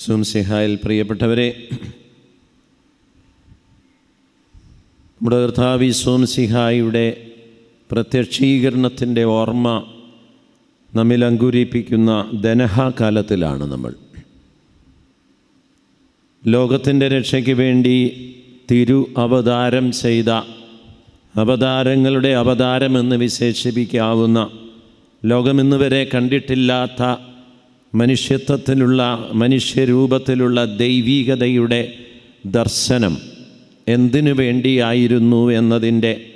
സുംസിഹായിൽ പ്രിയപ്പെട്ടവരെ നമ്മുടെ കർത്താവി സോംസിഹായുടെ പ്രത്യക്ഷീകരണത്തിന്റെ ഓർമ്മ നമ്മിൽ അങ്കുരിപ്പിക്കുന്ന ധനഹാകാലത്തിലാണ് നമ്മൾ. ലോകത്തിന്റെ രക്ഷയ്ക്ക് വേണ്ടി തിരു അവതാരം ചെയ്ത അവതാരങ്ങളുടെ അവതാരമെന്ന് വിശേഷിപ്പിക്കാവുന്ന ലോകമിന്ന് വരെ കണ്ടിട്ടില്ലാത്ത മനുഷ്യത്വത്തിലുള്ള മനുഷ്യരൂപത്തിലുള്ള ദൈവീകതയുടെ ദർശനം എന്തിനു വേണ്ടിയായിരുന്നു എന്നതിന്റെ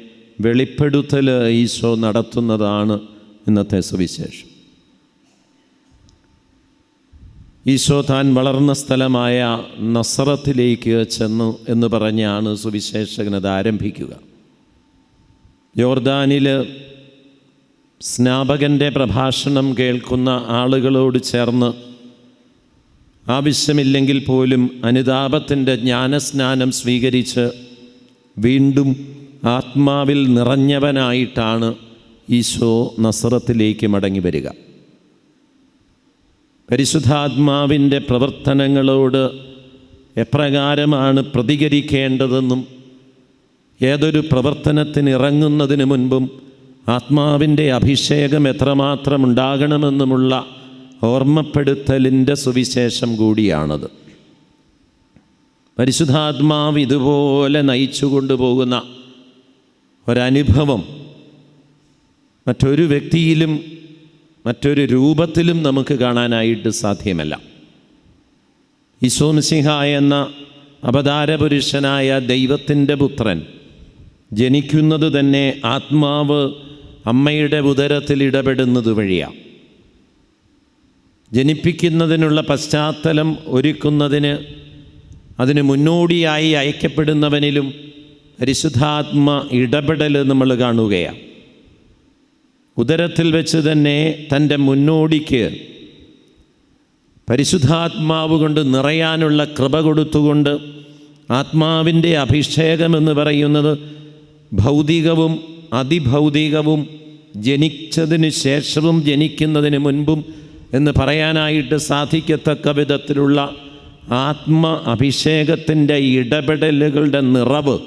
വെളിപ്പെടുത്തൽ ഈശോ നടത്തുന്നതാണ് ഇന്നത്തെ സുവിശേഷം. ഈശോ താൻ വളർന്ന സ്ഥലമായ നസറത്തിലേക്ക് ചെന്നു എന്ന് പറഞ്ഞാണ് സുവിശേഷകനത് ആരംഭിക്കുക. യോർദാനിൽ സ്നാപകന്റെ പ്രഭാഷണം കേൾക്കുന്ന ആളുകളോട് ചേർന്ന് ആവശ്യമില്ലെങ്കിൽ പോലും അനുതാപത്തിന്റെ ജ്ഞാനസ്നാനം സ്വീകരിച്ച് വീണ്ടും ആത്മാവിൽ നിറഞ്ഞവനായിട്ടാണ് ഈശോ നസറത്തിലേക്ക് മടങ്ങി വരിക. പരിശുദ്ധാത്മാവിന്റെ പ്രവർത്തനങ്ങളോട് എപ്രകാരമാണ് പ്രതികരിക്കേണ്ടതെന്നും ഏതൊരു പ്രവർത്തനത്തിനിറങ്ങുന്നതിന് മുൻപും ആത്മാവിന്റെ അഭിഷേകം എത്രമാത്രം ഉണ്ടാകണമെന്നുമുള്ള ഓർമ്മപ്പെടുത്തലിന്റെ സുവിശേഷം കൂടിയാണത്. പരിശുദ്ധാത്മാവ് ഇതുപോലെ നയിച്ചു കൊണ്ടുപോകുന്ന ഒരനുഭവം മറ്റൊരു വ്യക്തിയിലും മറ്റൊരു രൂപത്തിലും നമുക്ക് കാണാനായിട്ട് സാധ്യമല്ല. ഈശോമിസിഹ എന്ന അവതാരപുരുഷനായ ദൈവത്തിന്റെ പുത്രൻ ജനിക്കുന്നത് തന്നെ ആത്മാവ് അമ്മയുടെ ഉദരത്തിൽ ഇടപെടുന്നത് വഴിയാണ് ജനിപ്പിക്കുന്നതിനുള്ള പശ്ചാത്തലം ഒരുക്കുന്നതിന് അതിന് മുന്നോടിയായി അയക്കപ്പെടുന്നവനിലും പരിശുദ്ധാത്മ ഇടപെടൽ നമ്മൾ കാണുകയാണ് ഉദരത്തിൽ വെച്ച് തന്നെ തന്റെ മുന്നോടിക്ക് പരിശുദ്ധാത്മാവ് കൊണ്ട് നിറയാനുള്ള കൃപ കൊടുത്തുകൊണ്ട് ആത്മാവിന്റെ അഭിഷേകമെന്ന് പറയുന്നത് ഭൗതികവും അതിഭൗതികവും ജനിച്ചതിന് ശേഷവും ജനിക്കുന്നതിന് മുൻപും എന്ന് പറയാനായിട്ട് സാധിക്കത്തക്ക വിധത്തിലുള്ള ആത്മ അഭിഷേകത്തിന്റെ ഇടപെടലുകളുടെ നിറവ്.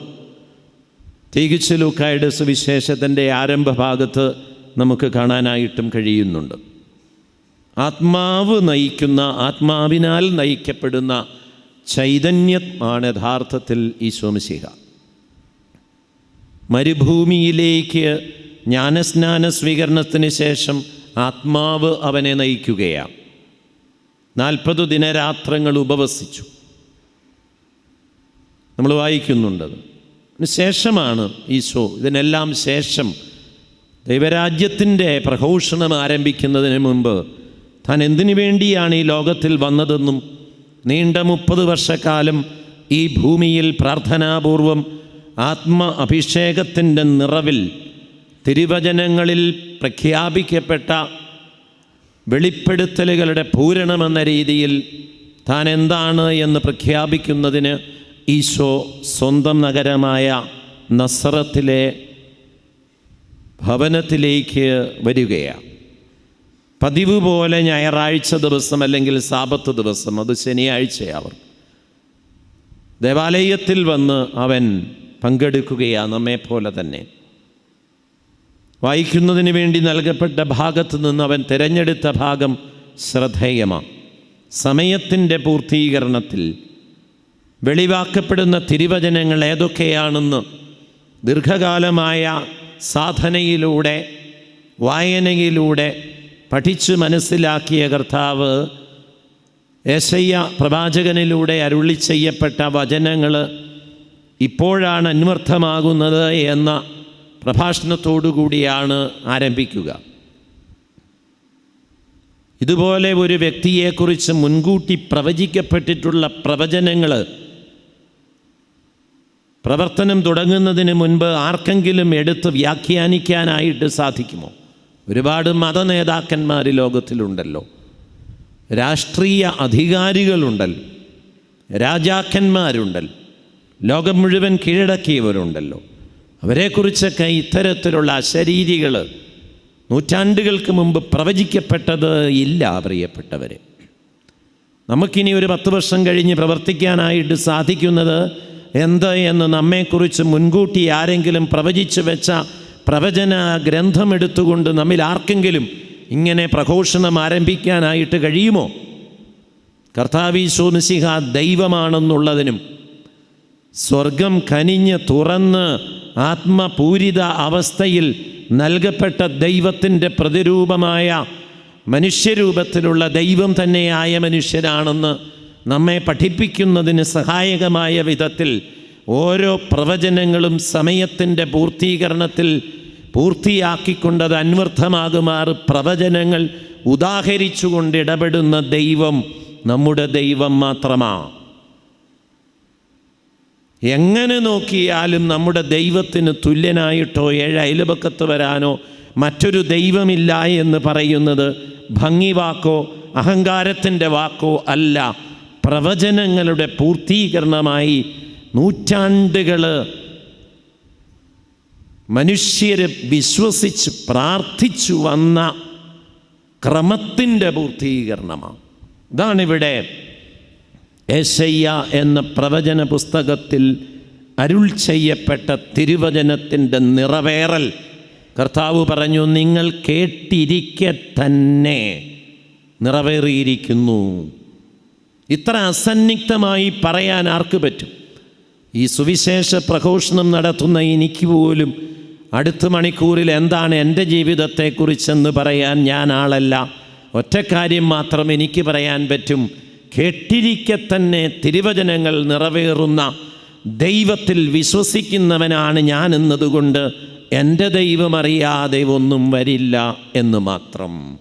തികച്ചു ലൂക്കായുടെ സുവിശേഷത്തിന്റെ ആരംഭ ഭാഗത്ത് നമുക്ക് കാണാനായിട്ടും കഴിയുന്നുണ്ട്. ആത്മാവ് നയിക്കുന്ന ആത്മാവിനാൽ നയിക്കപ്പെടുന്ന ചൈതന്യമാണ് യഥാർത്ഥത്തിൽ ഈശോമിശിഹ മരുഭൂമിയിലേക്ക് ജ്ഞാനസ്നാന സ്വീകരണത്തിന് ശേഷം ആത്മാവ് അവനെ നയിക്കുകയാണ്. നാൽപ്പത് ദിനരാത്രങ്ങൾ ഉപവസിച്ചു. നമ്മൾ വായിക്കുന്നുണ്ടത് ശേഷമാണ് ഈശോ ഇതിനെല്ലാം ശേഷം ദൈവരാജ്യത്തിന്റെ പ്രഘോഷണം ആരംഭിക്കുന്നതിന് മുമ്പ് താൻ എന്തിനു വേണ്ടിയാണ് ഈ ലോകത്തിൽ വന്നതെന്നും നീണ്ട മുപ്പത് വർഷക്കാലം ഈ ഭൂമിയിൽ പ്രാർത്ഥനാപൂർവം ആത്മ അഭിഷേകത്തിന്റെ നിറവിൽ തിരുവചനങ്ങളിൽ പ്രഖ്യാപിക്കപ്പെട്ട വെളിപ്പെടുത്തലുകളുടെ പൂരണമെന്ന രീതിയിൽ താൻ എന്താണ് എന്ന് പ്രഖ്യാപിക്കുന്നതിന് ഈശോ സ്വന്തം നഗരമായ നസറത്തിലെ ഭവനത്തിലേക്ക് വരികയാണ്. പതിവ് പോലെ ഞായറാഴ്ച ദിവസം അല്ലെങ്കിൽ സാപത്ത് ദിവസം അത് ശനിയാഴ്ചയാവർ ദേവാലയത്തിൽ വന്ന് അവൻ പങ്കെടുക്കുകയാണ് പോലെ തന്നെ. വായിക്കുന്നതിന് വേണ്ടി നൽകപ്പെട്ട ഭാഗത്ത് നിന്ന് അവൻ തിരഞ്ഞെടുത്ത ഭാഗം ശ്രദ്ധേയമാണ്. സമയത്തിന്റെ പൂർത്തീകരണത്തിൽ വെളിവാക്കപ്പെടുന്ന തിരുവചനങ്ങൾ ഏതൊക്കെയാണെന്ന് ദീർഘകാലമായ സാധനയിലൂടെ വായനയിലൂടെ പഠിച്ചു മനസ്സിലാക്കിയ കർത്താവ് ഏശയ്യ പ്രവാചകനിലൂടെ അരുളി ചെയ്യപ്പെട്ട വചനങ്ങൾ ഇപ്പോഴാണ് അന്വർത്ഥമാകുന്നത് എന്ന പ്രഭാഷണത്തോടു കൂടിയാണ് ആരംഭിക്കുക. ഇതുപോലെ ഒരു വ്യക്തിയെക്കുറിച്ച് മുൻകൂട്ടി പ്രവചിക്കപ്പെട്ടിട്ടുള്ള പ്രവചനങ്ങൾ പ്രവർത്തനം തുടങ്ങുന്നതിന് മുൻപ് ആർക്കെങ്കിലും എടുത്ത് വ്യാഖ്യാനിക്കാനായിട്ട് സാധിക്കുമോ? ഒരുപാട് മതനേതാക്കന്മാർ ലോകത്തിലുണ്ടല്ലോ. രാഷ്ട്രീയ അധികാരികളുണ്ടല്ലോ. രാജാക്കന്മാരുണ്ടല്ലോ. ലോകം മുഴുവൻ കീഴടക്കിയവരുണ്ടല്ലോ. അവരെക്കുറിച്ചൊക്കെ ഇത്തരത്തിലുള്ള അശരീരികൾ നൂറ്റാണ്ടുകൾക്ക് മുമ്പ് പ്രവചിക്കപ്പെട്ടത് ഇല്ല പ്രിയപ്പെട്ടവരെ. നമുക്കിനി ഒരു പത്ത് വർഷം കഴിഞ്ഞ് പ്രവർത്തിക്കാനായിട്ട് സാധിക്കുന്നത് എന്ത് എന്ന് നമ്മെക്കുറിച്ച് മുൻകൂട്ടി ആരെങ്കിലും പ്രവചിച്ചു വെച്ച പ്രവചന ഗ്രന്ഥം എടുത്തുകൊണ്ട് നമ്മിൽ ആർക്കെങ്കിലും ഇങ്ങനെ പ്രഘോഷണം ആരംഭിക്കാനായിട്ട് കഴിയുമോ? കർത്താവീശോ നിസിഹ ദൈവമാണെന്നുള്ളതിനും സ്വർഗം കനിഞ്ഞ് തുറന്ന് ആത്മപൂരിത അവസ്ഥയിൽ നൽകപ്പെട്ട ദൈവത്തിന്റെ പ്രതിരൂപമായ മനുഷ്യരൂപത്തിലുള്ള ദൈവം തന്നെയായ മനുഷ്യരാണെന്ന് നമ്മെ പഠിപ്പിക്കുന്നതിന് സഹായകമായ വിധത്തിൽ ഓരോ പ്രവചനങ്ങളും സമയത്തിന്റെ പൂർത്തീകരണത്തിൽ പൂർത്തിയാക്കിക്കൊണ്ടത് അന്വർത്ഥമാകുമാർ പ്രവചനങ്ങൾ ഉദാഹരിച്ചുകൊണ്ട് ഇടപെടുന്ന ദൈവം നമ്മുടെ ദൈവം മാത്രമാണ് എങ്ങനെ നോക്കിയാലും നമ്മുടെ ദൈവത്തിന് തുല്യനായിട്ടോ ഏഴ് അയൽപക്കത്ത് വരാനോ മറ്റൊരു ദൈവമില്ല എന്ന് പറയുന്നത് ഭംഗി വാക്കോ അഹങ്കാരത്തിന്റെ വാക്കോ അല്ല. പ്രവചനങ്ങളുടെ പൂർത്തീകരണമായി നൂറ്റാണ്ടുകൾ മനുഷ്യർ വിശ്വസിച്ച് പ്രാർത്ഥിച്ചു വന്ന ക്രമത്തിന്റെ പൂർത്തീകരണമാണ്. ഇതാണിവിടെ ഏശയ്യ എന്ന പ്രവചന പുസ്തകത്തിൽ അരുൾ ചെയ്യപ്പെട്ട തിരുവചനത്തിന്റെ നിറവേറൽ. കർത്താവ് പറഞ്ഞു നിങ്ങൾ കേട്ടിരിക്കെ തന്നെ നിറവേറിയിരിക്കുന്നു. ഇത്ര അസന്നിഗ്ധമായി പറയാൻ ആർക്ക് പറ്റും? ഈ സുവിശേഷ പ്രഘോഷണം നടത്തുന്ന എനിക്ക് പോലും അടുത്ത മണിക്കൂറിൽ എന്താണ് എന്റെ ജീവിതത്തെക്കുറിച്ചെന്ന് പറയാൻ ഞാൻ ആളല്ല. ഒറ്റക്കാര്യം മാത്രം എനിക്ക് പറയാൻ പറ്റും. കേട്ടിരിക്കെ തന്നെ തിരുവചനങ്ങൾ നിറവേറുന്ന ദൈവത്തിൽ വിശ്വസിക്കുന്നവനാണ് ഞാൻ എന്നതുകൊണ്ട് എന്റെ ദൈവമറിയാതെ ഒന്നും വരില്ല എന്ന് മാത്രം.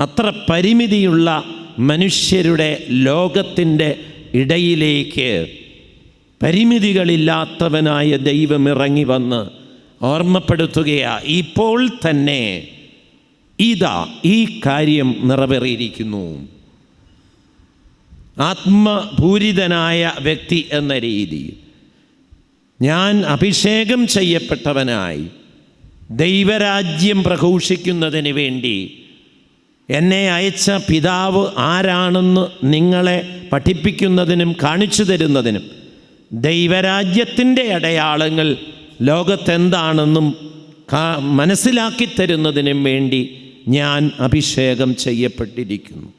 അത്ര പരിമിതിയുള്ള മനുഷ്യരുടെ ലോകത്തിന്റെ ഇടയിലേക്ക് പരിമിതികളില്ലാത്തവനായ ദൈവം ഇറങ്ങി വന്ന് ഓർമ്മപ്പെടുത്തുകയാ ഇപ്പോൾ തന്നെ ഇതാ ഈ കാര്യം നിറവേറിയിരിക്കുന്നു. ആത്മപൂരിതനായ വ്യക്തി എന്ന രീതിയിൽ ഞാൻ അഭിഷേകം ചെയ്യപ്പെട്ടവനായി ദൈവരാജ്യം പ്രഘോഷിക്കുന്നതിന് വേണ്ടി എന്നെ അയച്ച പിതാവ് ആരാണെന്ന് നിങ്ങളെ പഠിപ്പിക്കുന്നതിനും കാണിച്ചു തരുന്നതിനും ദൈവരാജ്യത്തിന്റെ അടയാളങ്ങൾ ലോകത്തെന്താണെന്നും മനസ്സിലാക്കി തരുന്നതിനും വേണ്ടി ഞാൻ അഭിഷേകം ചെയ്യപ്പെട്ടിരിക്കുന്നു.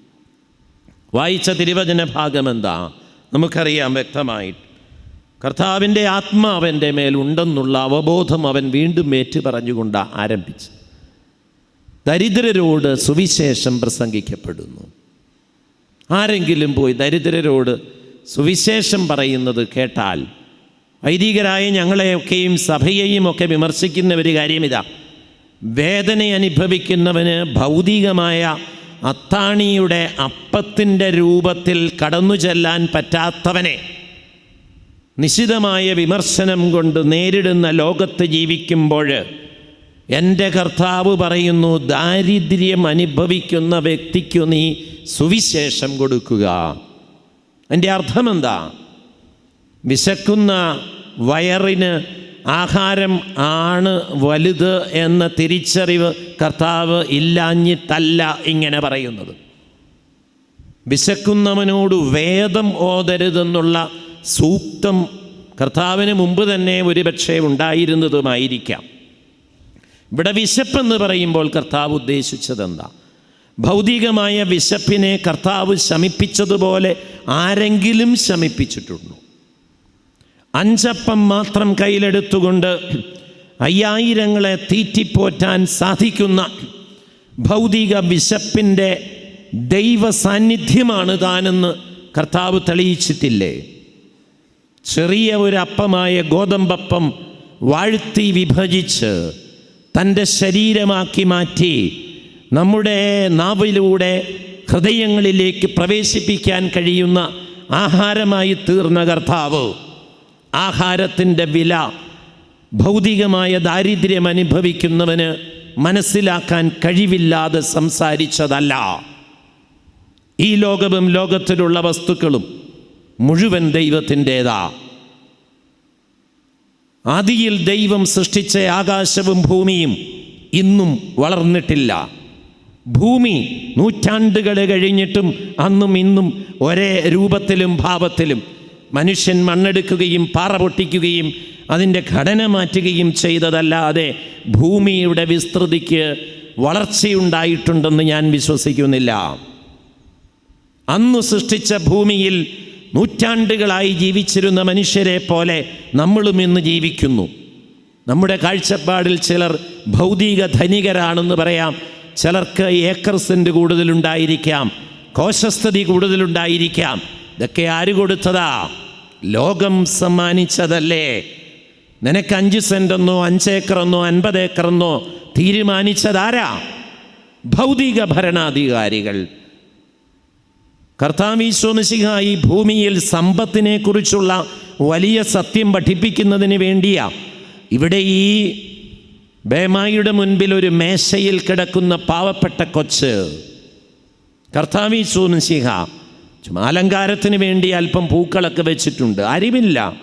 വായിച്ച തിരുവചന ഭാഗം എന്താ നമുക്കറിയാം വ്യക്തമായിട്ട് കർത്താവിന്റെ ആത്മാവന്റെ മേൽ ഉണ്ടെന്നുള്ള അവബോധം അവൻ വീണ്ടും ഏറ്റു പറഞ്ഞുകൊണ്ട് ആരംഭിച്ചു. ദരിദ്രരോട് സുവിശേഷം പ്രസംഗിക്കപ്പെടുന്നു. ആരെങ്കിലും പോയി ദരിദ്രരോട് സുവിശേഷം പറയുന്നത് കേട്ടാൽ വൈദികരായ ഞങ്ങളെയൊക്കെയും സഭയെയും ഒക്കെ വിമർശിക്കുന്ന ഒരു കാര്യമിതാ. വേദന അനുഭവിക്കുന്നവന് ഭൗതികമായ അത്താണിയുടെ അപ്പത്തിന്റെ രൂപത്തിൽ കടന്നു ചെല്ലാൻ പറ്റാത്തവനെ നിശിതമായ വിമർശനം കൊണ്ട് നേരിടുന്ന ലോകത്ത് ജീവിക്കുമ്പോൾ എന്റെ കർത്താവ് പറയുന്നു ദാരിദ്ര്യം അനുഭവിക്കുന്ന വ്യക്തിക്കു നീ സുവിശേഷം കൊടുക്കുക. എന്റെ അർത്ഥമെന്താ? വിശക്കുന്ന വയറിന് ആഹാരം ആണ് വലുത് എന്ന തിരിച്ചറിവ് കർത്താവ് ഇല്ലാഞ്ഞിട്ടല്ല ഇങ്ങനെ പറയുന്നത്. വിശക്കുന്നവനോട് വേദം ഓതരുതെന്നുള്ള സൂക്തം കർത്താവിന് മുമ്പ് തന്നെ ഒരുപക്ഷെ ഉണ്ടായിരുന്നതുമായിരിക്കാം. ഇവിടെ വിശപ്പെന്ന് പറയുമ്പോൾ കർത്താവ് ഉദ്ദേശിച്ചതെന്താ? ഭൗതികമായ വിശപ്പിനെ കർത്താവ് ശമിപ്പിച്ചതുപോലെ ആരെങ്കിലും ശമിപ്പിച്ചിട്ടുണ്ടോ? അഞ്ചപ്പം മാത്രം കയ്യിലെടുത്തുകൊണ്ട് അയ്യായിരങ്ങളെ തീറ്റിപ്പോറ്റാൻ സാധിക്കുന്ന ഭൗതിക വിശപ്പിന്റെ ദൈവ സാന്നിധ്യമാണ് താനെന്ന് കർത്താവ് തെളിയിച്ചിട്ടില്ലേ? ചെറിയ ഒരു അപ്പമായ ഗോതമ്പപ്പം വാഴ്ത്തി വിഭജിച്ച് തന്റെ ശരീരമാക്കി മാറ്റി നമ്മുടെ നാവിലൂടെ ഹൃദയങ്ങളിലേക്ക് പ്രവേശിപ്പിക്കാൻ കഴിയുന്ന ആഹാരമായി തീർന്ന കർത്താവ്. ആഹാരത്തിന്റെ വില ഭൗതികമായ ദാരിദ്ര്യം അനുഭവിക്കുന്നവന് മനസ്സിലാക്കാൻ കഴിവില്ലാതെ സംസാരിച്ചതല്ല. ഈ ലോകവും ലോകത്തിലുള്ള വസ്തുക്കളും മുഴുവൻ ദൈവത്തിന്റേതാ. ആദിയിൽ ദൈവം സൃഷ്ടിച്ച ആകാശവും ഭൂമിയും ഇന്നും വളർന്നിട്ടില്ല. ഭൂമി നൂറ്റാണ്ടുകൾ കഴിഞ്ഞിട്ടും അന്നും ഇന്നും ഒരേ രൂപത്തിലും ഭാവത്തിലും മനുഷ്യൻ മണ്ണെടുക്കുകയും പാറ പൊട്ടിക്കുകയും അതിന്റെ ഘടന മാറ്റുകയും ചെയ്തതല്ലാതെ ഭൂമിയുടെ വിസ്തൃതിക്ക് വളർച്ചയുണ്ടായിട്ടുണ്ടെന്ന് ഞാൻ വിശ്വസിക്കുന്നില്ല. അന്ന് സൃഷ്ടിച്ച ഭൂമിയിൽ നൂറ്റാണ്ടുകളായി ജീവിച്ചിരുന്ന മനുഷ്യരെ പോലെ നമ്മളും ഇന്ന് ജീവിക്കുന്നു. നമ്മുടെ കാഴ്ചപ്പാടിൽ ചിലർ ഭൗതിക ധനികരാണെന്ന് പറയാം. ചിലർക്ക് ഏക്കർ സെന്റ് കൂടുതലുണ്ടായിരിക്കാം. കോശസ്ഥിതി കൂടുതലുണ്ടായിരിക്കാം. ഇതൊക്കെ ആര് കൊടുത്തതാ? ലോകം സമ്മാനിച്ചതല്ലേ? നിനക്ക് അഞ്ച് സെന്റെന്നോ അഞ്ചേക്കറെന്നോ അൻപത് ഏക്കറെന്നോ തീരുമാനിച്ചതാരാ? ഭൗതിക ഭരണാധികാരികൾ. കർത്താവീശ്വമിശിഹ ഈ ഭൂമിയിൽ സമ്പത്തിനെ കുറിച്ചുള്ള വലിയ സത്യം പഠിപ്പിക്കുന്നതിന് വേണ്ടിയാ. ഇവിടെ ഈ ബേമായിയുടെ മുൻപിൽ ഒരു മേശയിൽ കിടക്കുന്ന പാവപ്പെട്ട കൊച്ച് കർത്താവീശ്വമിശിഹ ചുമ്മാ അലങ്കാരത്തിന് വേണ്ടി അല്പം പൂക്കളൊക്കെ വെച്ചിട്ടുണ്ട്. അരിവില്ല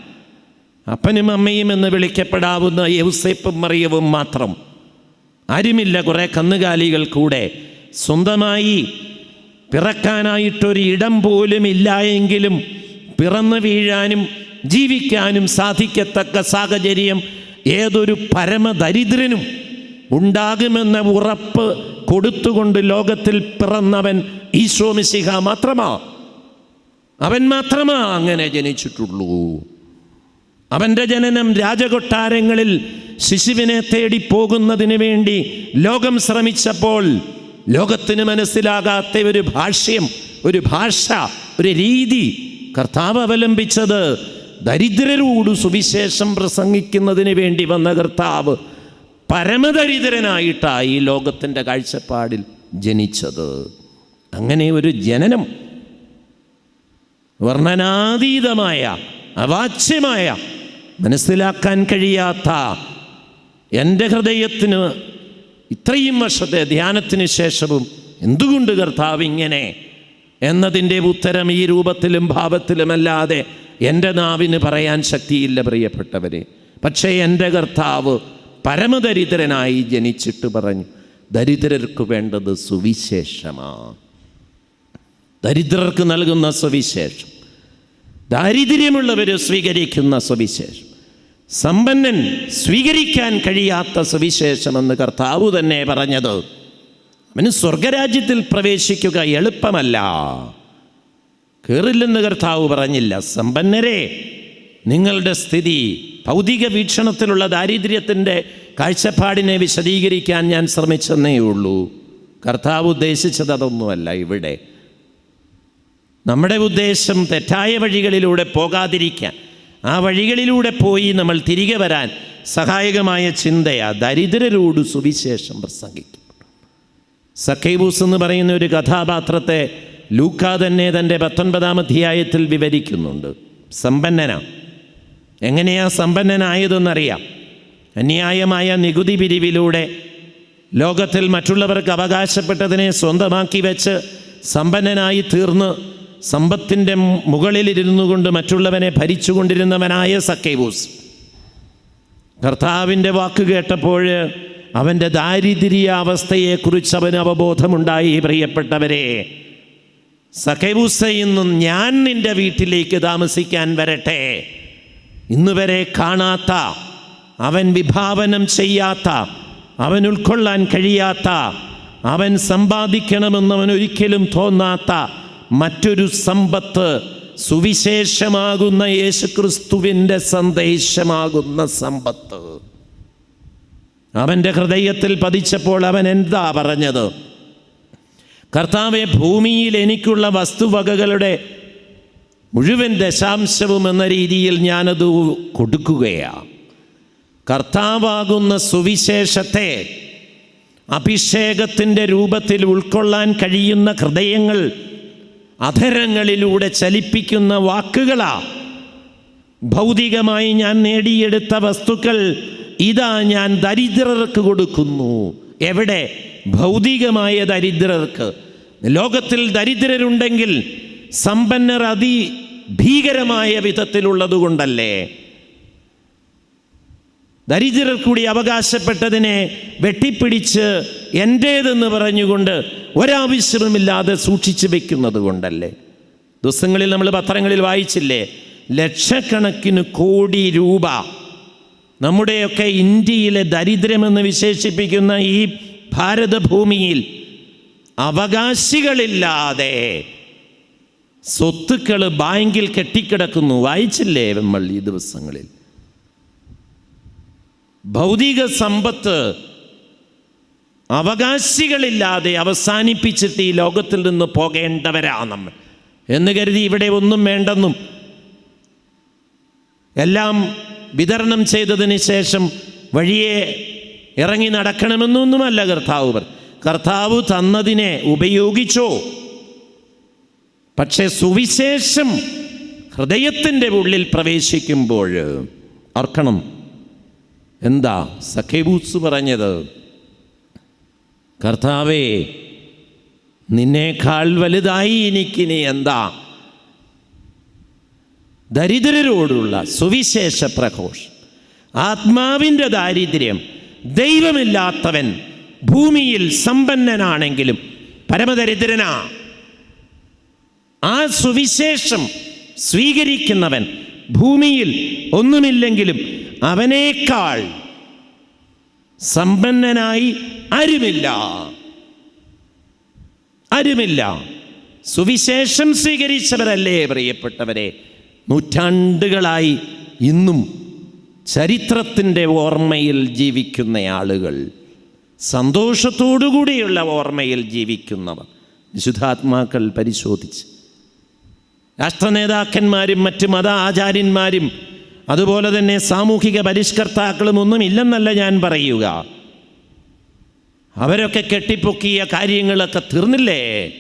അപ്പനും അമ്മയും എന്ന് വിളിക്കപ്പെടാവുന്ന യൗസേപ്പും മറിയവും മാത്രം. അരിമില്ല കുറേ കന്നുകാലികൾ കൂടെ. സ്വന്തമായി പിറക്കാനായിട്ടൊരു ഇടം പോലും ഇല്ല എങ്കിലും പിറന്നു വീഴാനും ജീവിക്കാനും സാധിക്കത്തക്ക സാഹചര്യം ഏതൊരു പരമദരിദ്രനും ഉണ്ടാകുമെന്ന ഉറപ്പ് കൊടുത്തുകൊണ്ട് ലോകത്തിൽ പിറന്നവൻ ഈശോ മിശിഹ മാത്രമാ. അവൻ മാത്രമാ അങ്ങനെ ജനിച്ചിട്ടുള്ളൂ. അവന്റെ ജനനം രാജകൊട്ടാരങ്ങളിൽ ശിശുവിനെ തേടി പോകുന്നതിന് വേണ്ടി ലോകം ശ്രമിച്ചപ്പോൾ ലോകത്തിന് മനസ്സിലാകാത്ത ഒരു ഭാഷ്യം ഒരു ഭാഷ ഒരു രീതി കർത്താവ് അവലംബിച്ചത് ദരിദ്രരോട് സുവിശേഷം പ്രസംഗിക്കുന്നതിന് വേണ്ടി വന്ന കർത്താവ് പരമദരിദ്രനായിട്ടാണ് ഈ ലോകത്തിന്റെ കാഴ്ചപ്പാടിൽ ജനിച്ചത്. അങ്ങനെ ഒരു ജനനം വർണനാതീതമായ അവാച്യമായ മനസ്സിലാക്കാൻ കഴിയാത്ത എന്റെ ഹൃദയത്തിന് ഇത്രയും വർഷത്തെ ധ്യാനത്തിന് ശേഷവും എന്തുകൊണ്ട് കർത്താവ് ഇങ്ങനെ? എന്നതിന്റെ ഉത്തരം ഈ രൂപത്തിലും ഭാവത്തിലുമല്ലാതെ എന്റെ നാവിന് പറയാൻ ശക്തിയില്ല പ്രിയപ്പെട്ടവരെ. പക്ഷേ എന്റെ കർത്താവ് പരമദരിദ്രനായി ജനിച്ചിട്ട് പറഞ്ഞു ദരിദ്രർക്ക് വേണ്ടത് സുവിശേഷമാണ് ദരിദ്രർക്ക് നൽകുന്ന സുവിശേഷം. ദാരിദ്ര്യമുള്ളവർ സ്വീകരിക്കുന്ന സുവിശേഷം. സമ്പന്നൻ സ്വീകരിക്കാൻ കഴിയാത്ത സുവിശേഷമെന്ന് കർത്താവ് തന്നെ പറഞ്ഞത്. അവന് സ്വർഗരാജ്യത്തിൽ പ്രവേശിക്കുക എളുപ്പമല്ല. കയറില്ലെന്ന് കർത്താവ് പറഞ്ഞില്ല. സമ്പന്നരെ നിങ്ങളുടെ സ്ഥിതി ഭൗതിക വീക്ഷണത്തിലുള്ള ദാരിദ്ര്യത്തിന്റെ കാഴ്ചപ്പാടിനെ വിശദീകരിക്കാൻ ഞാൻ ശ്രമിച്ചെന്നേ ഉള്ളൂ. കർത്താവ് ഉദ്ദേശിച്ചത് അതൊന്നുമല്ല ഇവിടെ. നമ്മുടെ ഉദ്ദേശം തെറ്റായ വഴികളിലൂടെ പോകാതിരിക്കാൻ. ആ വഴികളിലൂടെ പോയി നമ്മൾ തിരികെ വരാൻ സഹായകമായ ചിന്തയാ ദരിദ്രരോട് സുവിശേഷം പ്രസംഗിക്കും. സഖൈബൂസ് എന്ന് പറയുന്ന ഒരു കഥാപാത്രത്തെ ലൂക്ക തന്നെ തന്റെ പത്തൊൻപതാം അധ്യായത്തിൽ വിവരിക്കുന്നുണ്ട്. സമ്പന്നനാ. എങ്ങനെയാ സമ്പന്നനായതെന്നറിയാം. അന്യായമായ നികുതി പിരിവിലൂടെ ലോകത്തിൽ മറ്റുള്ളവർക്ക് അവകാശപ്പെട്ടതിനെ സ്വന്തമാക്കി വെച്ച് സമ്പന്നനായി തീർന്ന് സമ്പത്തിന്റെ മുകളിലിരുന്നു കൊണ്ട് മറ്റുള്ളവനെ ഭരിച്ചുകൊണ്ടിരുന്നവനായ സക്കേബൂസ്. കർത്താവിന്റെ വാക്ക് കേട്ടപ്പോൾ അവന്റെ ദാരിദ്ര്യാവസ്ഥയെക്കുറിച്ച് അവന് അവബോധമുണ്ടായി പ്രിയപ്പെട്ടവരെ. സഖേബൂസ ഇന്നും ഞാൻ നിന്റെ വീട്ടിലേക്ക് താമസിക്കാൻ വരട്ടെ. ഇന്ന് വരെ കാണാത്ത അവൻ വിഭാവനം ചെയ്യാത്ത അവൻ ഉൾക്കൊള്ളാൻ കഴിയാത്ത അവൻ സമ്പാദിക്കണമെന്ന് ഒരിക്കലും തോന്നാത്ത മറ്റൊരു സമ്പത്ത് സുവിശേഷമാകുന്ന യേശുക്രിസ്തുവിന്റെ സന്ദേശമാകുന്ന സമ്പത്ത്. അവന്റെ ഹൃദയത്തിൽ പതിച്ചപ്പോൾ അവൻ എന്താ പറഞ്ഞത്? കർത്താവെ ഭൂമിയിൽ എനിക്കുള്ള വസ്തുവകകളുടെ മുഴുവൻ ദശാംശവും എന്ന രീതിയിൽ ഞാനത് കൊടുക്കുകയാണ് കർത്താവാകുന്ന സുവിശേഷത്തെ അഭിഷേകത്തിന്റെ രൂപത്തിൽ ഉൾക്കൊള്ളാൻ കഴിയുന്ന ഹൃദയങ്ങൾ അധരങ്ങളിലൂടെ ചലിപ്പിക്കുന്ന വാക്കുകളാ. ഭൗതികമായി ഞാൻ നേടിയെടുത്ത വസ്തുക്കൾ ഇതാ ഞാൻ ദരിദ്രർക്ക് കൊടുക്കുന്നു. എവിടെ? ഭൗതികമായ ദരിദ്രർക്ക്. ലോകത്തിൽ ദരിദ്രരുണ്ടെങ്കിൽ സമ്പന്നർ അതി ഭീകരമായ വിധത്തിലുള്ളത് കൊണ്ടല്ലേ ദരിദ്രർ കൂടി അവകാശപ്പെട്ടതിനെ വെട്ടിപ്പിടിച്ച് എന്റേതെന്ന് പറഞ്ഞുകൊണ്ട് ഒരാവശ്യവുമില്ലാതെ സൂക്ഷിച്ചു വെക്കുന്നത് കൊണ്ടല്ലേ? ദിവസങ്ങളിൽ നമ്മൾ പത്രങ്ങളിൽ വായിച്ചില്ലേ? ലക്ഷക്കണക്കിന് കോടി രൂപ നമ്മുടെയൊക്കെ ഇന്ത്യയിലെ ദരിദ്രമെന്ന് വിശേഷിപ്പിക്കുന്ന ഈ ഭാരതഭൂമിയിൽ അവകാശികളില്ലാതെ സ്വത്തുക്കൾ ബാങ്കിൽ കെട്ടിക്കിടക്കുന്നു. വായിച്ചില്ലേ നമ്മൾ ഈ ദിവസങ്ങളിൽ? ഭൗതിക സമ്പത്ത് അവകാശികളില്ലാതെ അവസാനിപ്പിച്ചിട്ട് ഈ ലോകത്തിൽ നിന്ന് പോകേണ്ടവരാ നമ്മൾ. എന്ന് കരുതി ഇവിടെ ഒന്നും വേണ്ടെന്നും എല്ലാം വിതരണം ചെയ്തതിന് ശേഷം വഴിയെ ഇറങ്ങി നടക്കണമെന്നൊന്നുമല്ല കർത്താവ് കർത്താവ് തന്നതിനെ ഉപയോഗിച്ചോ? പക്ഷേ സുവിശേഷം ഹൃദയത്തിന്റെ ഉള്ളിൽ പ്രവേശിക്കുമ്പോൾ ഓർക്കണം എന്താ സഖേബൂസ് പറഞ്ഞത്? കർത്താവേ നിന്നേക്കാൾ വലുതായി എനിക്കിനി എന്താ? ദരിദ്രരോടുള്ള സുവിശേഷ പ്രഘോഷം ആത്മാവിന്റെ ദാരിദ്ര്യം ദൈവമില്ലാത്തവൻ ഭൂമിയിൽ സമ്പന്നനാണെങ്കിലും പരമദരിദ്രനാ. ആ സുവിശേഷം സ്വീകരിക്കുന്നവൻ ഭൂമിയിൽ ഒന്നുമില്ലെങ്കിലും അവനേക്കാൾ സമ്പന്നനായി ആരുമില്ല ആരുമില്ല സുവിശേഷം സ്വീകരിച്ചവരല്ലേ പ്രിയപ്പെട്ടവരെ? നൂറ്റാണ്ടുകളായി ഇന്നും ചരിത്രത്തിന്റെ ഓർമ്മയിൽ ജീവിക്കുന്ന ആളുകൾ സന്തോഷത്തോടുകൂടിയുള്ള ഓർമ്മയിൽ ജീവിക്കുന്നവർ. വിശുദ്ധാത്മാക്കൾ പരിശോധിച്ച്. രാഷ്ട്രനേതാക്കന്മാരും മറ്റ് മത ആചാര്യന്മാരും അതുപോലെ തന്നെ സാമൂഹിക പരിഷ്കർത്താക്കളും ഒന്നും ഇല്ലെന്നല്ല ഞാൻ പറയുക. അവരൊക്കെ കെട്ടിപ്പൊക്കിയ കാര്യങ്ങളൊക്കെ തീർന്നില്ലേ?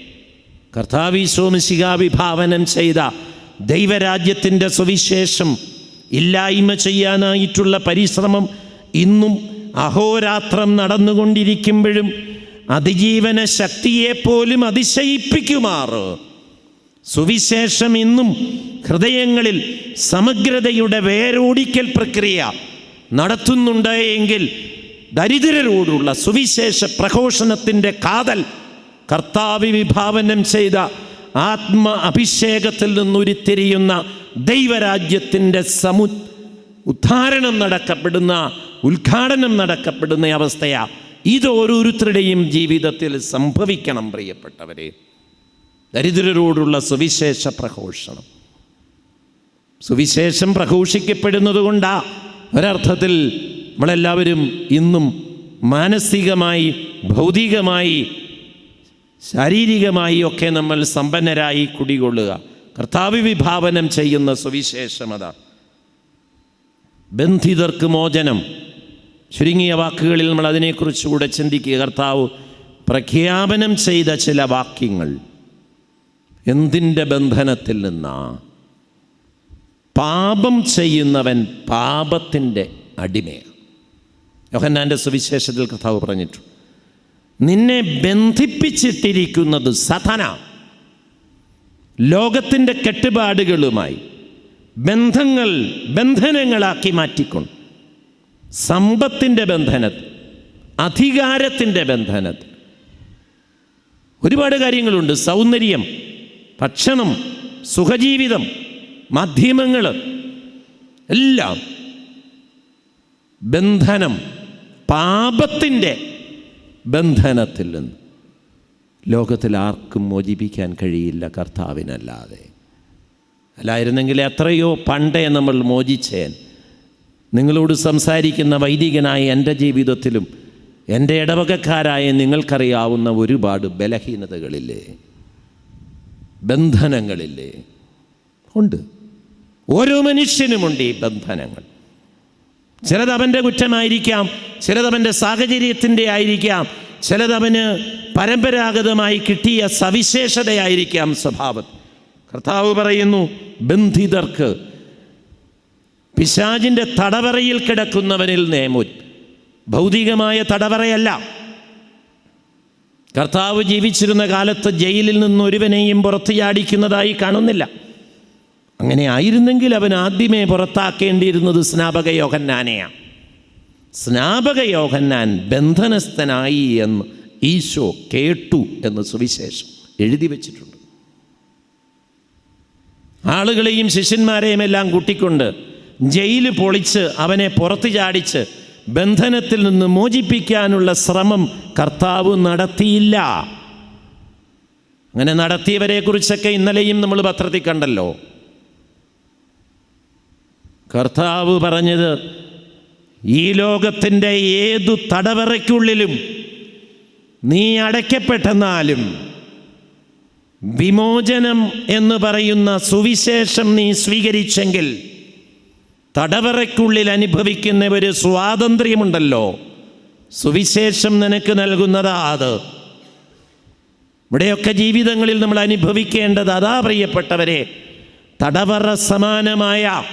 കർത്താവിശോമിശിക വിഭാവനം ചെയ്ത ദൈവരാജ്യത്തിന്റെ സുവിശേഷം ഇല്ലായ്മ ചെയ്യാനായിട്ടുള്ള പരിശ്രമം ഇന്നും അഹോരാത്രം നടന്നുകൊണ്ടിരിക്കുമ്പോഴും അതിജീവന ശക്തിയെപ്പോലും അതിശയിപ്പിക്കുമാറ്. സുവിശേഷം ഇന്നും ഹൃദയങ്ങളിൽ സമഗ്രതയുടെ വേരോടിക്കൽ പ്രക്രിയ നടത്തുന്നുണ്ട് എങ്കിൽ ദരിദ്രരോടുള്ള സുവിശേഷ പ്രഘോഷണത്തിന്റെ കാതൽ കർത്താവ് വിഭാവനം ചെയ്ത ആത്മ അഭിഷേകത്തിൽ നിന്നുരുത്തിരിയുന്ന ദൈവരാജ്യത്തിന്റെ സമു ഉദ്ധാരണം നടക്കപ്പെടുന്ന ഉദ്ഘാടനം നടക്കപ്പെടുന്ന അവസ്ഥയാണ് ഇത് ഓരോരുത്തരുടെയും ജീവിതത്തിൽ സംഭവിക്കണം പ്രിയപ്പെട്ടവരെ. ദരിദ്രരോടുള്ള സുവിശേഷ പ്രഘോഷണം. സുവിശേഷം പ്രഘോഷിക്കപ്പെടുന്നത് കൊണ്ടാ ഒരർത്ഥത്തിൽ നമ്മളെല്ലാവരും ഇന്നും മാനസികമായി ഭൗതികമായി ശാരീരികമായി ഒക്കെ നമ്മൾ സമ്പന്നരായി കുടികൊള്ളുക. കർത്താവ് വിഭാവനം ചെയ്യുന്ന സുവിശേഷം അതാണ് ബന്ധിതർക്ക് മോചനം. ചുരുങ്ങിയ വാക്കുകളിൽ നമ്മൾ അതിനെക്കുറിച്ചുകൂടെ ചിന്തിക്കുക. കർത്താവ് പ്രഖ്യാപനം ചെയ്ത ചില വാക്യങ്ങൾ. എന്തിന്റെ ബന്ധനത്തിൽ നിന്നാ? പാപം ചെയ്യുന്നവൻ പാപത്തിന്റെ അടിമയാണ്. യോഹന്നാന്റെ സുവിശേഷത്തിൽ കർത്താവ് പറഞ്ഞിട്ടു നിന്നെ ബന്ധിപ്പിച്ചിട്ടിരിക്കുന്നത് സധന ലോകത്തിന്റെ കെട്ടുപാടുകളുമായി ബന്ധങ്ങൾ ബന്ധനങ്ങളാക്കി മാറ്റിക്കൊണ്ട് സമ്പത്തിന്റെ ബന്ധനത്തിൽ അധികാരത്തിന്റെ ബന്ധനത്തിൽ. ഒരുപാട് കാര്യങ്ങളുണ്ട്. സൗന്ദര്യം ഭക്ഷണം സുഖജീവിതം മാധ്യമങ്ങൾ എല്ലാം ബന്ധനം പാപത്തിന്റെ ബന്ധനത്തിൽ നിന്ന് ലോകത്തിൽ ആർക്കും മോചിപ്പിക്കാൻ കഴിയില്ല കർത്താവിനല്ലാതെ. അല്ലായിരുന്നെങ്കിൽ എത്രയോ പണ്ടേ നമ്മൾ മോചിച്ചേൻ. നിങ്ങളോട് സംസാരിക്കുന്ന വൈദികനായ എന്റെ ജീവിതത്തിലും എന്റെ ഇടവകക്കാരായ നിങ്ങൾക്കറിയാവുന്ന ഒരുപാട് ബലഹീനതകളില്ലേ? ബന്ധനങ്ങളില്ലേ? ഉണ്ട്. ഓരോ മനുഷ്യനുമുണ്ട് ഈ ബന്ധനങ്ങൾ. ചിലത് അവന്റെ കുറ്റമായിരിക്കാം ചിലത് അവന്റെ സാഹചര്യത്തിന്റെ ആയിരിക്കാം ചിലത് അവന് പരമ്പരാഗതമായി കിട്ടിയ സവിശേഷതയായിരിക്കാം സ്വഭാവം. കർത്താവ് പറയുന്നു ബന്ധിതർക്ക് പിശാജിന്റെ തടവറയിൽ കിടക്കുന്നവനിൽ നേമു ഭൗതികമായ തടവറയല്ല. കർത്താവ് ജീവിച്ചിരുന്ന കാലത്ത് ജയിലിൽ നിന്ന് ഒരുവനെയും പുറത്ത് ചാടിക്കുന്നതായി കാണുന്നില്ല. അങ്ങനെ ആയിരുന്നെങ്കിൽ അവൻ ആദ്യമേ പുറത്താക്കേണ്ടിയിരുന്നത് സ്നാപക യോഹന്നാനെയാണ്. സ്നാപക യോഹന്നാൻ ബന്ധനസ്ഥനായി എന്ന് ഈശോ കേട്ടു എന്ന് സുവിശേഷം എഴുതി വച്ചിട്ടുണ്ട്. ആളുകളെയും ശിഷ്യന്മാരെയും എല്ലാം കൂട്ടിക്കൊണ്ട് ജയിൽ പൊളിച്ച് അവനെ പുറത്ത് ചാടിച്ച് ബന്ധനത്തിൽ നിന്ന് മോചിപ്പിക്കാനുള്ള ശ്രമം കർത്താവ് നടത്തിയില്ല. അങ്ങനെ നടത്തിയവരെ കുറിച്ചൊക്കെ ഇന്നലെയും നമ്മൾ പത്രത്തിൽ കണ്ടല്ലോ. കർത്താവ് പറഞ്ഞത് ഈ ലോകത്തിന്റെ ഏതു തടവറയ്ക്കുള്ളിലും നീ അടയ്ക്കപ്പെട്ടെന്നാലും വിമോചനം എന്ന് പറയുന്ന സുവിശേഷം നീ സ്വീകരിച്ചെങ്കിൽ തടവറയ്ക്കുള്ളിൽ അനുഭവിക്കുന്ന ഒരു സ്വാതന്ത്ര്യമുണ്ടല്ലോ. സുവിശേഷം നിനക്ക് നൽകുന്നതാ അത്. ഇവിടെയൊക്കെ ജീവിതങ്ങളിൽ നമ്മൾ അനുഭവിക്കേണ്ടത് അതാ പ്രിയപ്പെട്ടവരെ തടവറ സമാനമായ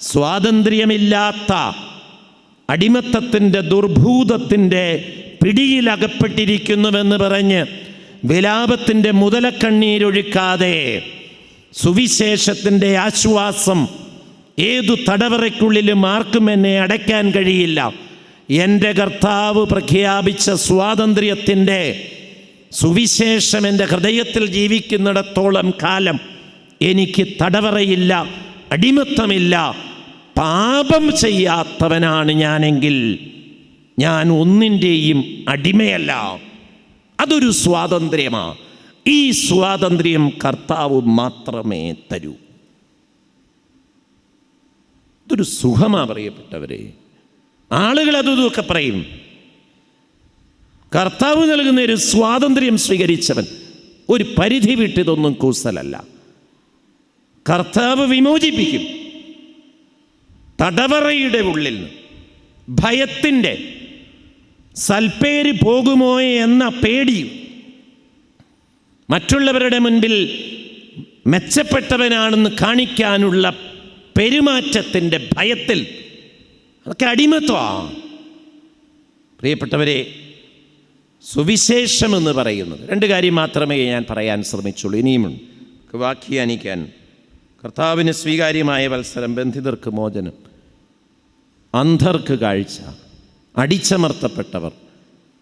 സ്വാതന്ത്ര്യമില്ലാത്ത അടിമത്തത്തിന്റെ ദുർഭൂതത്തിന്റെ പിടിയിലകപ്പെട്ടിരിക്കുന്നുവെന്ന് പറഞ്ഞ് വിലാപത്തിന്റെ മുതലക്കണ്ണീരൊഴുക്കാതെ സുവിശേഷത്തിന്റെ ആശ്വാസം ഏതു തടവറയ്ക്കുള്ളിലും ആർക്കും എന്നെ അടയ്ക്കാൻ കഴിയില്ല. എന്റെ കർത്താവ് പ്രഖ്യാപിച്ച സ്വാതന്ത്ര്യത്തിന്റെ സുവിശേഷം എന്റെ ഹൃദയത്തിൽ ജീവിക്കുന്നിടത്തോളം കാലം എനിക്ക് തടവറയില്ല അടിമത്തമില്ല പാപം ചെയ്യാത്തവനാണ് ഞാനെങ്കിൽ ഞാൻ ഒന്നിന്റെയും അടിമയല്ല. അതൊരു സ്വാതന്ത്ര്യമാണ് ഈ സ്വാതന്ത്ര്യം കർത്താവ് മാത്രമേ തരൂ. ഇതൊരു സുഖമാ പറയപ്പെട്ടവരെ ആളുകൾ അതൊക്കെ പറയും. കർത്താവ് നൽകുന്ന ഒരു സ്വാതന്ത്ര്യം സ്വീകരിച്ചവൻ ഒരു പരിധി വിട്ട് വിട്ടിതൊന്നും കൂസലല്ല. കർത്താവ് വിമോചിപ്പിക്കും. തടവറയുടെ ഉള്ളിൽ ഭയത്തിന്റെ സൽപ്പേര് പോകുമോ എന്ന പേടിയും മറ്റുള്ളവരുടെ മുൻപിൽ മെച്ചപ്പെട്ടവനാണെന്ന് കാണിക്കാനുള്ള പെരുമാറ്റത്തിന്റെ ഭയത്തിൽ. അതൊക്കെ അടിമത്വമാണ്. പ്രിയപ്പെട്ടവരെ സുവിശേഷം എന്ന് പറയുന്നത്. രണ്ട് കാര്യം മാത്രമേ ഞാൻ പറയാൻ ശ്രമിച്ചുള്ളൂ. നമുക്ക് വ്യാഖ്യാനിക്കാൻ. കർത്താവിന് സ്വീകാര്യമായ വത്സരം ബന്ധിതർക്ക് മോചനം. അന്ധർക്ക് കാഴ്ച. അടിച്ചമർത്തപ്പെട്ടവർ.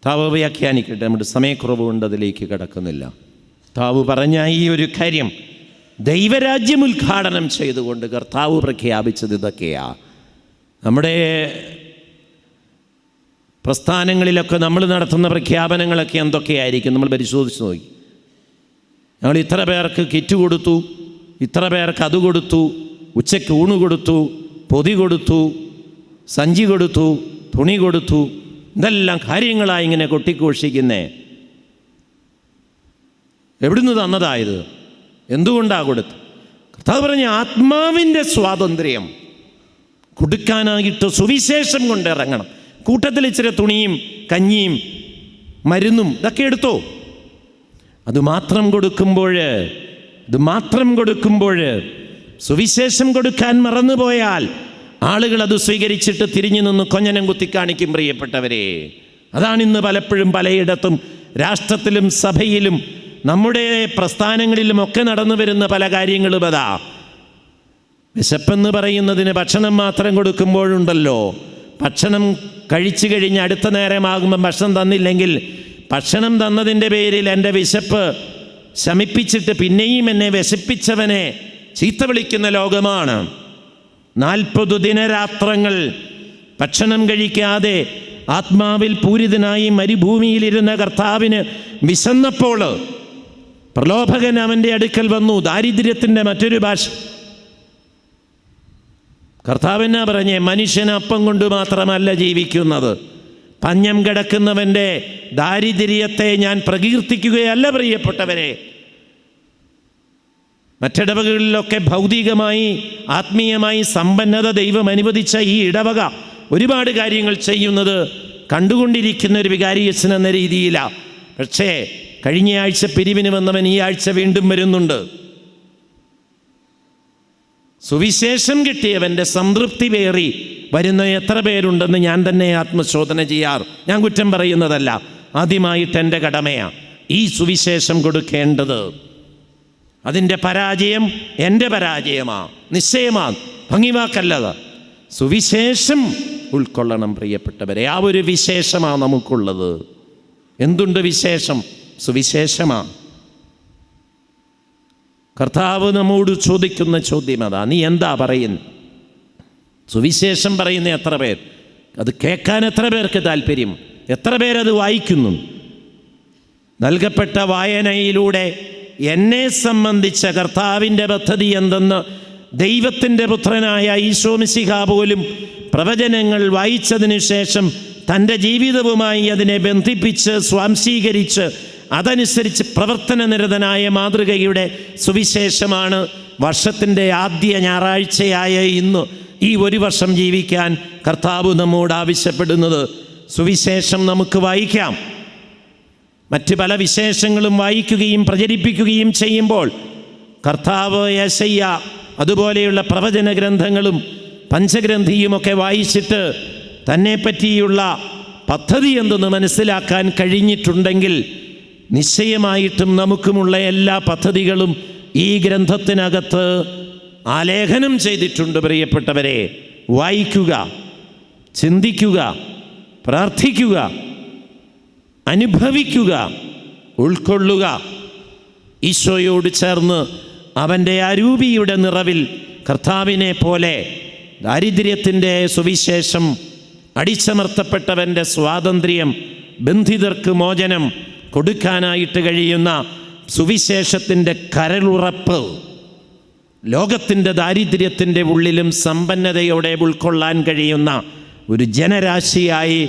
താവ് വ്യാഖ്യാനിക്കട്ടെ. നമ്മുടെ സമയക്കുറവ് കൊണ്ട് അതിലേക്ക് കടക്കുന്നില്ല. താവ് പറഞ്ഞ ഈ ഒരു കാര്യം ദൈവരാജ്യം ഉദ്ഘാടനം ചെയ്തുകൊണ്ട് കർത്താവ് പ്രഖ്യാപിച്ചത് ഇതൊക്കെയാ. നമ്മുടെ പ്രസ്ഥാനങ്ങളിലൊക്കെ നമ്മൾ നടത്തുന്ന പ്രഖ്യാപനങ്ങളൊക്കെ എന്തൊക്കെയായിരിക്കും? നമ്മൾ പരിശോധിച്ച് നോക്കി. ഞങ്ങൾ ഇത്ര പേർക്ക് കിറ്റ് കൊടുത്തു ഇത്ര പേർക്ക് അത് കൊടുത്തു ഉച്ചയ്ക്ക് ഊണ് കൊടുത്തു പൊതി കൊടുത്തു സഞ്ചി കൊടുത്തു തുണി കൊടുത്തു ഇതെല്ലാം കാര്യങ്ങളായി ഇങ്ങനെ കൊട്ടിഘോഷിക്കുന്നേ. എവിടുന്ന് തന്നതായത് എന്തുകൊണ്ടാ കൊടുത്ത്? കർത്താവ് പറഞ്ഞ ആത്മാവിന്റെ സ്വാതന്ത്ര്യം കൊടുക്കാനായിട്ട് സുവിശേഷം കൊണ്ട് ഇറങ്ങണം. കൂട്ടത്തിൽ ഇച്ചിരി തുണിയും കഞ്ഞിയും മരുന്നും ഇതൊക്കെ എടുത്തോ? അത് മാത്രം കൊടുക്കുമ്പോൾ ഇത് മാത്രം കൊടുക്കുമ്പോൾ സുവിശേഷം കൊടുക്കാൻ മറന്നുപോയാൽ ആളുകൾ അത് സ്വീകരിച്ചിട്ട് തിരിഞ്ഞു നിന്ന് കൊഞ്ഞനം കുത്തിക്കാണിക്കും പ്രിയപ്പെട്ടവരെ. അതാണ് ഇന്ന് പലപ്പോഴും പലയിടത്തും രാഷ്ട്രത്തിലും സഭയിലും നമ്മുടെ പ്രസ്ഥാനങ്ങളിലുമൊക്കെ നടന്നു വരുന്ന പല കാര്യങ്ങളും അതാ. വിശപ്പെന്ന് പറയുന്നതിന് ഭക്ഷണം മാത്രം കൊടുക്കുമ്പോഴുണ്ടല്ലോ. ഭക്ഷണം കഴിച്ചു കഴിഞ്ഞ് അടുത്ത നേരമാകുമ്പം ഭക്ഷണം തന്നില്ലെങ്കിൽ ഭക്ഷണം തന്നതിന്റെ പേരിൽ എന്റെ വിശപ്പ് ശമിപ്പിച്ചിട്ട് പിന്നെയും എന്നെ വിശപ്പിച്ചവനെ ചീത്ത വിളിക്കുന്ന ലോകമാണ്. നാൽപ്പത് ദിനരാത്രങ്ങൾ ഭക്ഷണം കഴിക്കാതെ ആത്മാവിൽ പൂരിതനായി മരുഭൂമിയിലിരുന്ന കർത്താവിന് വിശന്നപ്പോൾ പ്രലോഭകൻ അവന്റെ അടുക്കൽ വന്നു. ദാരിദ്ര്യത്തിന്റെ മറ്റൊരു ഭാഷ. കർത്താവിനാ പറഞ്ഞേ? മനുഷ്യൻ അപ്പം കൊണ്ട് മാത്രമല്ല ജീവിക്കുന്നത്. പഞ്ഞം കിടക്കുന്നവന്റെ ദാരിദ്ര്യത്തെ ഞാൻ പ്രകീർത്തിക്കുകയല്ല പ്രിയപ്പെട്ടവരെ മറ്റിടവകളിലൊക്കെ ഭൗതികമായി ആത്മീയമായി സമ്പന്നത ദൈവം അനുവദിച്ച ഈ ഇടവക ഒരുപാട് കാര്യങ്ങൾ ചെയ്യുന്നത് കണ്ടുകൊണ്ടിരിക്കുന്ന ഒരു വികാരിയച്ഛൻ എന്ന രീതിയിലാണ് പക്ഷേ കഴിഞ്ഞ ആഴ്ച പിരിവിന് വന്നവൻ ഈ ആഴ്ച വീണ്ടും വരുന്നുണ്ട്. സുവിശേഷം കിട്ടിയവന്റെ സംതൃപ്തി വേറി വരുന്ന എത്ര പേരുണ്ടെന്ന് ഞാൻ തന്നെ ആത്മശോധന ചെയ്യാറ് ഞാൻ കുറ്റം പറയുന്നതല്ല ആദ്യമായിട്ട് എന്റെ കടമയാണ് ഈ സുവിശേഷം കൊടുക്കേണ്ടത് അതിന്റെ പരാജയം എന്റെ പരാജയമാ. നിശ്ചയമാ ഭംഗിവാക്കല്ലത്. സുവിശേഷം ഉൾക്കൊള്ളണം പ്രിയപ്പെട്ടവരെ. ആ ഒരു വിശേഷമാണ് നമുക്കുള്ളത്. എന്തുണ്ട് വിശേഷം? സുവിശേഷമാണ് കർത്താവ് നമ്മോട് ചോദിക്കുന്ന ചോദ്യം അതാ. നീ എന്താ പറയുന്നത് സുവിശേഷം പറയുന്ന എത്ര പേർ? അത് കേൾക്കാൻ എത്ര പേർക്ക് താല്പര്യം? എത്ര പേരത് വായിക്കുന്നു? നൽകപ്പെട്ട വായനയിലൂടെ എന്നെ സംബന്ധിച്ച കർത്താവിന്റെ പദ്ധതി എന്തെന്ന് ദൈവത്തിന്റെ പുത്രനായ ഈശോമിശിഹ പോലും പ്രവചനങ്ങൾ വായിച്ചതിനു ശേഷം തന്റെ ജീവിതവുമായി അതിനെ ബന്ധിപ്പിച്ച് സ്വാംശീകരിച്ച് അതനുസരിച്ച് പ്രവർത്തന നിരതനായ മാതൃകയുടെ സുവിശേഷമാണ് വർഷത്തിന്റെ ആദ്യ ഞായറാഴ്ചയായ ഇന്ന് ഈ ഒരു വർഷം ജീവിക്കാൻ കർത്താവ് നമ്മോട് ആവശ്യപ്പെടുന്നത്. സുവിശേഷം നമുക്ക് വായിക്കാം. മറ്റ് പല വിശേഷങ്ങളും വായിക്കുകയും പ്രചരിപ്പിക്കുകയും ചെയ്യുമ്പോൾ കർത്താവ് യശയ്യ അതുപോലെയുള്ള പ്രവചന ഗ്രന്ഥങ്ങളും പഞ്ചഗ്രന്ഥിയുമൊക്കെ വായിച്ചിട്ട് തന്നെ പറ്റിയുള്ള പദ്ധതി എന്തെന്ന് മനസ്സിലാക്കാൻ കഴിഞ്ഞിട്ടുണ്ടെങ്കിൽ നിശ്ചയമായിട്ടും നമുക്കുമുള്ള എല്ലാ പദ്ധതികളും ഈ ഗ്രന്ഥത്തിനകത്ത് ആലേഖനം ചെയ്തിട്ടുണ്ട് പ്രിയപ്പെട്ടവരെ. വായിക്കുക ചിന്തിക്കുക പ്രാർത്ഥിക്കുക അനുഭവിക്കുക ഉൾക്കൊള്ളുക. ഈശോയോട് ചേർന്ന് അവന്റെ അരൂപിയുടെ നിറവിൽ കർത്താവിനെ പോലെ ദാരിദ്ര്യത്തിന്റെ സുവിശേഷം അടിച്ചമർത്തപ്പെട്ടവന്റെ സ്വാതന്ത്ര്യം ബന്ധിതർക്ക് മോചനം കൊടുക്കാനായിട്ട് കഴിയുന്ന സുവിശേഷത്തിന്റെ കരളുറപ്പ് ലോകത്തിന്റെ ദാരിദ്ര്യത്തിന്റെ ഉള്ളിലും സമ്പന്നതയോടെ ഉൾക്കൊള്ളാൻ കഴിയുന്ന ഒരു ജനരാശിയായി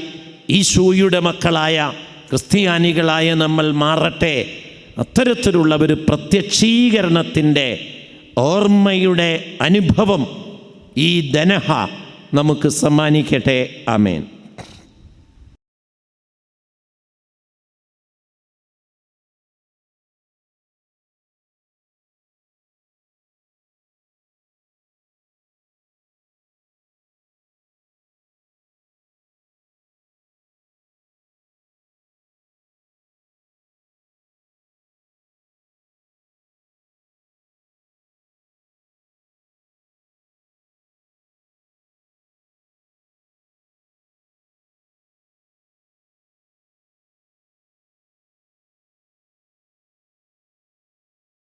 ഈശോയുടെ മക്കളായ ക്രിസ്ത്യാനികളായ നമ്മൾ മാറട്ടെ. അത്തരത്തിലുള്ള ഒരു പ്രത്യക്ഷീകരണത്തിന്റെ ഓർമ്മയുടെ അനുഭവം ഈ ധനഹ നമുക്ക് സമ്മാനിക്കട്ടെ. ആമേൻ.